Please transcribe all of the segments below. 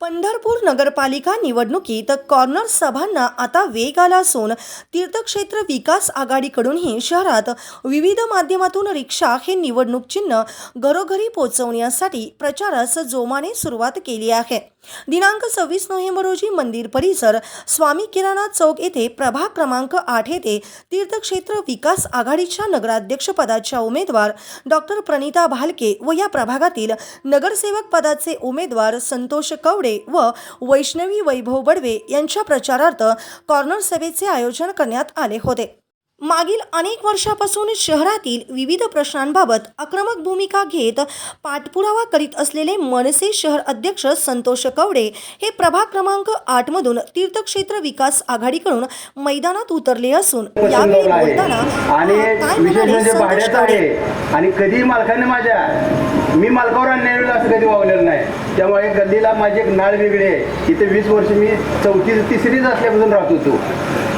पंढरपूर नगरपालिका निवडणुकीत कॉर्नर सभांना आता वेग आला असून तीर्थक्षेत्र विकास आघाडीकडूनही शहरात विविध माध्यमातून रिक्षा हे निवडणूक चिन्ह घरोघरी पोहोचवण्यासाठी प्रचारास जोमाने सुरुवात केली आहे. दिनांक सव्वीस नोव्हेंबर रोजी मंदिर परिसर स्वामी किराणा चौक येथे प्रभाग क्रमांक आठ येथे तीर्थक्षेत्र विकास आघाडीच्या नगराध्यक्षपदाच्या उमेदवार डॉक्टर प्रणिता भालके व या प्रभागातील नगरसेवक पदाचे उमेदवार संतोष कवडे व वैष्णवी वैभव बडवे यांच्या प्रचारार्थ कॉर्नर सभेचे आयोजन करण्यात आले होते. मागील अनेक वर्षापासून शहरातील विविध प्रश्नांबाबत आक्रमक भूमिका घेत पाठपुरावा करीत असलेले मनसे शहर अध्यक्ष संतोष कवडे हे प्रभाग क्रमांक आठ मधून तीर्थक्षेत्र विकास आघाडीकडून मैदानात उतरले असून यावेळी बोलताना आणि काय विशेष म्हणाले म्हणजे संतोष भाड्यात कवडे? आहे. आणि कधी मालकाने माझ्या मी मालकावर अन्याय असं कधी वागलेलं नाही. त्यामुळे गल्लीला माझी एक नाळ वेगळी आहे. इथे वीस वर्ष मी चौथी तिसरीच असल्यापासून राहत होतो.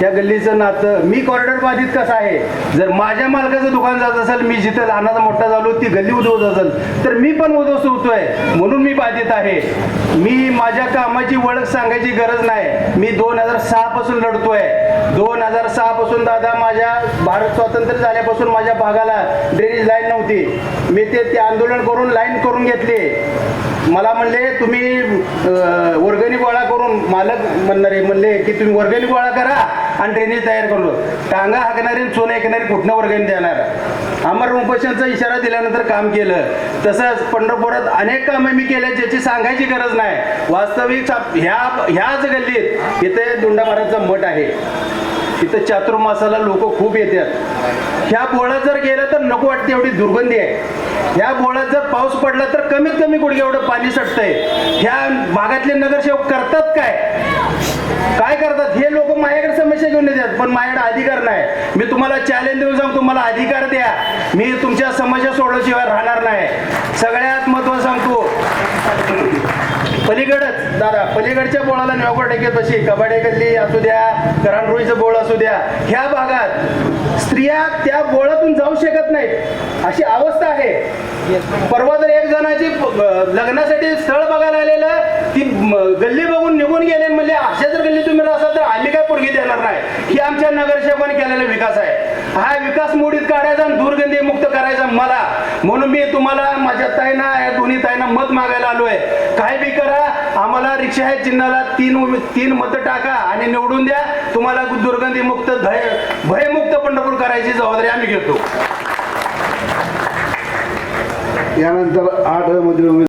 त्या गल्लीचं नातं मी कॉरिडॉर बाधित कसं आहे? जर माझ्या मालकाचं दुकान जात असेल मी जिथं लहानाचा मोठा झालो ती गल्ली उद्ध्वस्त असेल तर मी पण उद्ध्वस्त होतोय म्हणून मी बाधित आहे. मी माझ्या कामाची ओळख सांगायची गरज नाही. मी दोन हजार सहा पासून लढतोय दोन हजार सहा पासून दादा माझ्या भारत स्वातंत्र्य झाल्यापासून माझ्या भागाला ड्रेनेज लाईन नव्हती. मी ते ते आंदोलन करून लाईन करून घेतली. मला म्हणले तुम्ही वर्गणी गोळा करून मालक म्हणणारे म्हणले की तुम्ही वर्गणी गोळा करा. आणि ड्रेनेज तयार करलो टांगा हाकणारी आणि सोनं ऐकणारी कुठनं वर्गाने देणार? अमर उपोषणचा इशारा दिल्यानंतर काम केलं. तसंच पंढरपुरात अनेक कामं मी केल्या ज्याची सांगायची गरज नाही. वास्तविक ह्या ह्याच गल्लीत इथे दुंडा महाराजचा मठ आहे. तिथं चातुर्मासाला लोक खूप येतात. ह्या बोळात जर गेलं तर नको वाटते एवढी दुर्गंधी आहे. ह्या बोळात जर पाऊस पडला तर कमीत कमी गुडघे एवढं पाणी सटतंय. ह्या भागातले नगरसेवक करतात काय? काय करतात हे लोक माझ्याकडे समस्या घेऊन येतात पण माझ्याकडे अधिकार नाही. मी तुम्हाला चॅलेंज देऊन सांगतो मला अधिकार द्या. मी तुमच्या समस्या सोडल्याशिवाय राहणार नाही. सगळ्यात महत्त्व सांगतो. पलीकडच दादा पलीकडच्या बोळाला नव्वद टक्के तशी. कबाडे गल्ली असू द्या करणरुईचं बोळ असू द्या. ह्या भागात स्त्रिया त्या बोळातून जाऊ शकत नाहीत. अशी अवस्था आहे. परवा तर एक जणाची लग्नासाठी स्थळ बघायला आलेलं ती गल्ली बघून निघून गेले आणि म्हणले अशा जर गल्ली तुम्ही असाल तर आम्ही काय पोरगी देणार नाही ही आमच्या नगरसेवकाने केलेला विकास आहे. हा विकास मोडीत काढायचा आणि दुर्गंधी मुक्त करायचा मला. म्हणून मी तुम्हाला माझ्या ताईना या दोन्ही ताईना मत मागायला आलोय. काय बी करा आम्हाला रिक्षा आहे चिन्हाला तीन तीन मत टाका आणि निवडून द्या. तुम्हाला दुर्गंधी मुक्त भय भयमुक्त पंढरपूर करायची जबाबदारी आम्ही घेतो. यानंतर आठमध्ये